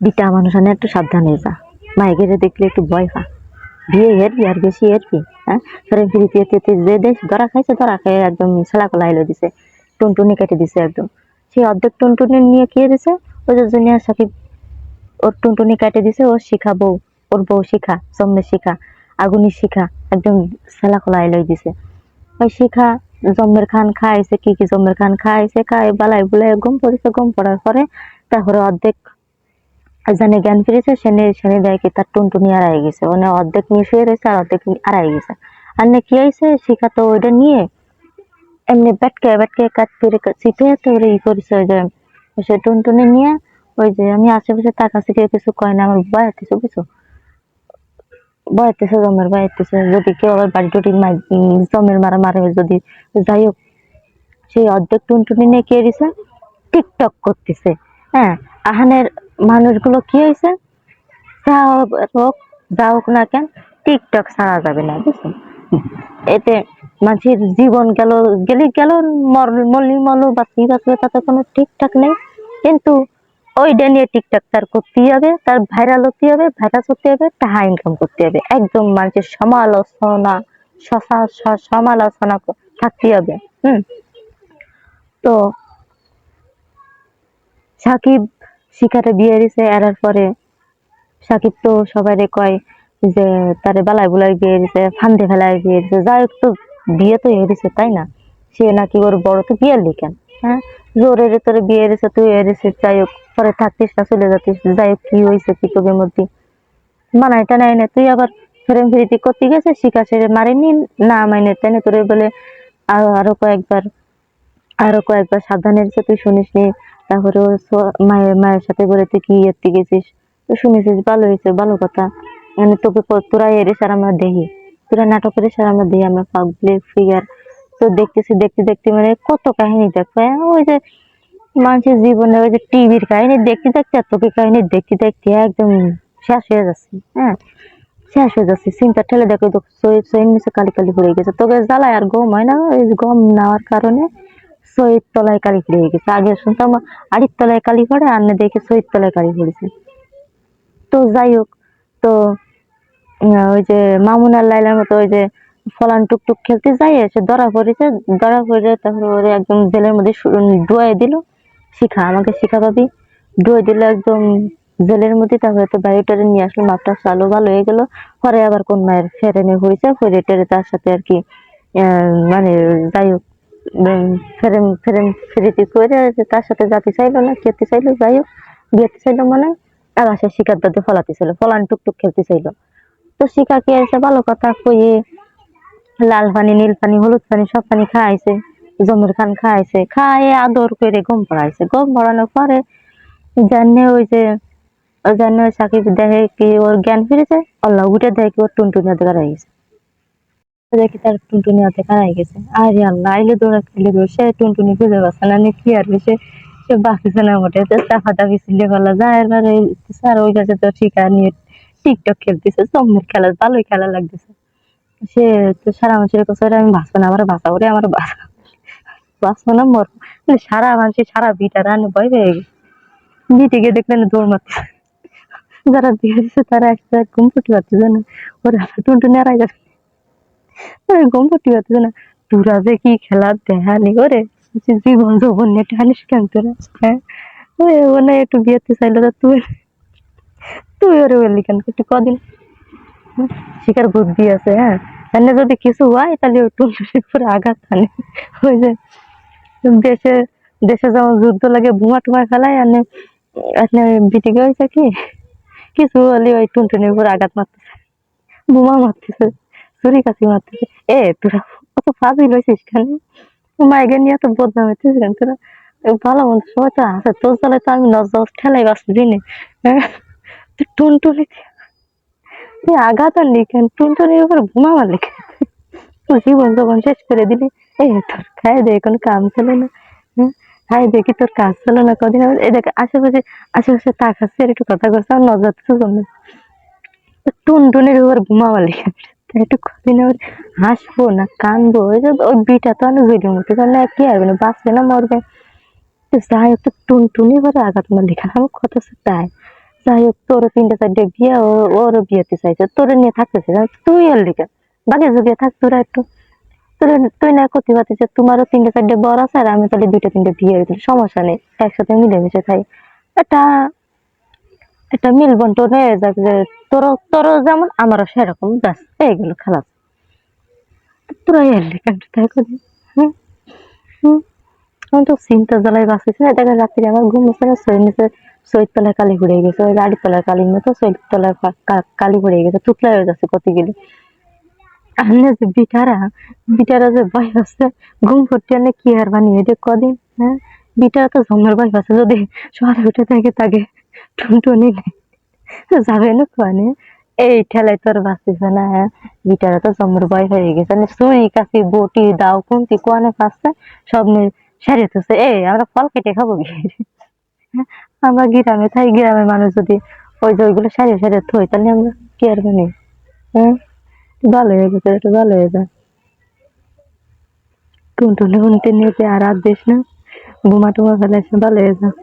Beta মানুষ আনে একটু সাবধানে যা। মাইকেরে দেখলে একটু ভয় পা। বিয়ে হেরবি আর বেশি হেরবি হ্যাঁ? ফেরে ফিরিতে তেতে যে দেশ ধরা খাইছে, ধরা খাই একদম ছেলা কলা এলো দিছে, টুনটুনি কেটে দিছে একদম। সেই অর্ধেক টুনটুনি নিয়ে কে দিছে? ওই যে জুনিয়া সাকিব, ওর টুনটুনি কেটে দিছে, ওর শিখা বউ, ওর বউ শিখা জম্মের শিখা, আগুনি শিখা, একদম ছেলা খোলা এলোই দিছে। ওই শিখা জম্মের খান খাইছে, কি কি জম্মের খান খাইছে খাই বালাই বুলাই গম পড়েছে, গম পড়ার পরে তারপরে অর্ধেক জানে জ্ঞান ফিরেছে সেনে সেনে দেয় কি তার টুনটুনি আড়াই গেছে। মানে অর্ধেক নিয়ে শুয়ে রয়েছে আর অর্ধেক আড়াই গেছে। আর না কি হয়েছে শিখা তো ওইটা নিয়ে এমনি ব্যাটকে ব্যাটকে কাট করে চিপে তারপরে ই করেছে ওই যে সে টুনটুনি নিয়ে ওই যে আমি আশেপাশে তাকাছি কেউ কিছু কয় না, আমার ভয় কিছু কিছু বয়াতেছে জমের বয়াতেছে যদি কেউ আবার বাড়ি টুটি জমের মারা মারে যদি যাই হোক, সেই অর্ধেক টুনটুনি নিয়ে কে দিছে? টিকটক করতেছে। হ্যাঁ আহানের মানুষগুলো কি হয়েছে? যা হোক যা হোক না কেন, টিকটক ছাড়া যাবে না বুঝছ এতে মানুষের জীবন গেল, গেলি গেল মরলি মরলো বাঁচি বাঁচবে তাতে কোনো ঠিকঠাক নেই। কিন্তু ওইটা নিয়ে টিকটক তার করতেই হবে, তার ভাইরাল হতে হবে ভাইরাস হতে হবে, টাকা ইনকাম করতে হবে। একদম মানুষের সমালোচনা শশা সমালোচনা থাকতে হবে, হুম? তো সাকিব শিকারে বিয়ে দিছে, এরার পরে সাকিব তো সবাইরে কয় যে তারে বালাই বুলাই বিয়ে দিছে, ফান্দে ফেলায় বিয়ে দিছে। যাই হোক তো বিয়ে তো হয়ে দিছে তাই না? সে নাকি ওর বড় তো বিয়ের লিখেন হ্যাঁ? জোরে রে তোরে বিয়ে দিছে, তুই এ দিছিস যাই হোক, পরে থাকতিস না, চলে যাতিস। যাই হোক, কি হয়েছে কি তোদের মধ্যে? মানায় টানায় না, তুই আবার ফেরেম ফিরিতি করতে গেছে, শিখা ছেড়ে মারেনি, না মাইনে তাই না তোরে বলে আরও কয়েকবার আরও কয়েকবার সাবধানের তুই শুনিস নি তারপরে মায়ের মায়ের সাথে বলে তুই কি এতে গেছিস? তো শুনেছিস ভালো হয়েছে ভালো কথা। মানে তোকে তোরা এর আর আমরা দেখি। তোরা নাটকের আর আমরা দেখি আমরা পাবলিক ফিগার তো দেখতেছি দেখতে দেখতে মানে কত কাহিনী দেখো হ্যাঁ, ওই যে মানুষের জীবনে ওই যে টিভির কাহিনী দেখতে দেখতে আর তোকে কাহিনী দেখতে দেখতে একদম শেষ হয়ে যাচ্ছে হ্যাঁ? শেষ হয়ে যাচ্ছে। চিন্তা ঠেলে দেখো সই সই নিচে কালি কালি পড়ে গেছে। তোকে জ্বালায় আর গম হয় না ওই গম নেওয়ার কারণে সইয়ের তলায় কালি পড়ে গেছে। আগে শুনতাম আড়ির তলায় কালি পড়ে আর না দেখে সইয়ের তলায় কালি পড়েছে তো যাই হোক, তো ওই যে মামুন আর লাইলার মতো ওই যে ফলান টুকটুক খেলতে যাই সে ধরা পড়েছে, ধরা পড়ে তারপরে ওরে একদম জেলের মধ্যে ডুয়াই দিল, শিখা, আমাকে শিখা পাবি ডুয়ে দিল একদম জেলের মধ্যে, তারপরে তো বাড়িটারে নিয়ে আসলো মাপটা চালু ভালো হয়ে গেল, পরে আবার কোন মায়ের ফেরেনে হয়েছে ফেরে টেরে তার সাথে আর কি মানে যাই হোক ফেরেম ফেরেম ফেরিতি করে তার সাথে যাতে চাইলো না, খেতে চাইলো, যাই হোক, বিয়েতে চাইলো মানে আবার সে শিকার দাদি ফলাতে ছিল ফলান টুকটুক খেলতে চাইলো। তো শিকা কি আছে ভালো কথা কইয়ে লাল পানি, নীল পানি, হলুদ পানি, সব পানি খাইছে, জমের খান খাইছে, খাইয়ে আদর করে গম পড়াইছে। গম পড়ানোর পরে জানে ওই যে, জানে সাকিব দেখে কি ওর জ্ঞান ফিরেছে, আল্লাহ উঠে দেখে ওর টুনটুনি কারাই গেছে। দেখি তার টুনটুনি হাতে কারাই গেছে। আরে আল্লাহ, আইলে দৌড়া খেলে দৌড়, সে টুনটুনি খুঁজে পাচ্ছে না কি আর সে সে বাঁচছে না মোটে চাপা চাপি ছিলে ফেলা যায় এবার স্যার ওই কাছে তো ঠিকা নিয়ে টিকটক খেলতেছে জম্মের খেলা, ভালোই খেলা লাগতেছে। সে তো সারা মানুষের কাছে আমি বাঁচবো না আমার বাঁচা ওরে আমার বাঁচা বাঁচবো না মর মানে সারা মানুষের সারা বিটা রান ভয় পেয়ে গেছে। বিটে গিয়ে দেখলেন দৌড় মারতেছে। যারা বিয়ে দিচ্ছে তারা একটা ঘুম ফুটি পাচ্ছে না ওরা টুনটুনি আড়াই না তোরা যে কি খেলা করে কেন তোরা? হ্যাঁ? একটু বিয়েতে চাইলো তা তুই তুই ওরে বললি কেন? একটু কদিন শিকার বুদ্ধি আছে হ্যাঁ? এনে যদি কিছু হয়, তাহলে ওই উপরে আঘাত হানে। ওই যে দেশে দেশে যেমন যুদ্ধ লাগে, বোমা টুমা ফেলায় এনে এনে বিটিকে হয়েছে কি? কিছু হলে ওই টুনটুনির উপর আঘাত মারতেছে। বোমা মারতেছে। ছুরি কাছি মারতেছে এ, তোরা কত ফাজিল হয়েছিস কেন? মাইকে নিয়ে তো বদনাম হইতেছিস কেন? তোরা ভালো মন্দ সময় তো আছে। তোর চালে তো আমি নজর ঠেলাই বাঁচতে দিনে হ্যাঁ? টুনটুনি তুই আঘাত কেন? টুনটুনির উপর বোমা মারলি জীবন যখন শেষ করে দিলি এই তোর খাই দে কোনো কাম চলে না। হ্যাঁ? খাই দেখি তোর কাজ চলে না কদিন? এই দেখ, আশেপাশে আশেপাশে তাকাচ্ছে আর একটু কথা করছে আর নজর তো টুনটুনির উপর বোমা মারলি একটু আবার হাসবো না, কানবো, ওই যে ওই বিটা তো অনেক ভিডিও মতো না কি আর না, বাঁচবে না, মরবে? যাই একটু টুনটুনি করে আঘাত মারলি কেন আমার হচ্ছে তাই। যাই হোক তোর তিনটে চারটে বিয়ে, ও- ওরও বিয়েতে চাইছে, তোরে নিয়ে থাকতেছে তুই এর লিখে বাকি যুগে থাক, তোরা একটু। তোর, তুই না ক্ষতি পাচ্ছিস তোমারও তিনটে চারটে বর আছে, আর আমি তাহলে দুইটা তিনটে বিয়ে হয়েছিল সমস্যা নেই, একসাথে মিলেমিশে খাই। এটা একটা মিল বন্টন হয়ে যাক যে তোর তোর যেমন আমারও সেরকম ব্যাস এইগুলো খালাস তোরা এর লিখে তাই করি? হুম? তো চিন্তা জ্বালাই বাঁচিয়েছি না। দেখেন রাত্রে আমার ঘুম হচ্ছে না, শরীর নিচে শরীর তলায় কালি ঘুরে গেছে, ওই গাড়ির তলায় কালির মতো শরীর তলায় কালি ঘুরে গেছে, টুকলা হয়ে যাচ্ছে কত গেলে। আমি যে বিটারা বিটারা যে ভয় আছে ঘুম পড়তে আনে কি আর বানিয়ে দে কদিন হ্যাঁ? বিটারা তো জন্মের ভয় আছে যদি সকালে উঠে থাকে তাকে টুনটুনি যাবে না এই ঠেলায় তোর বাঁচতেছে না বিটারা তো হয়ে গেছে মানে সুই বটি, দাও, কুন্তি কোয়ানে পাচ্ছে সব সেরে আমরা ফল কেটে খাব আমরা গ্রামে গ্রামের মানুষ যদি ওই যে ওইগুলো সারিয়ে সারিয়ে থই তাহলে আমরা কি আর বানি হ্যাঁ ভালো হয়ে গেছে একটু ভালো হয়ে যায়। টুনটুনি উনতে নিয়ে আর আর দিস না? ঘুমা টুমা ফেলে ভালো হয়ে যায়।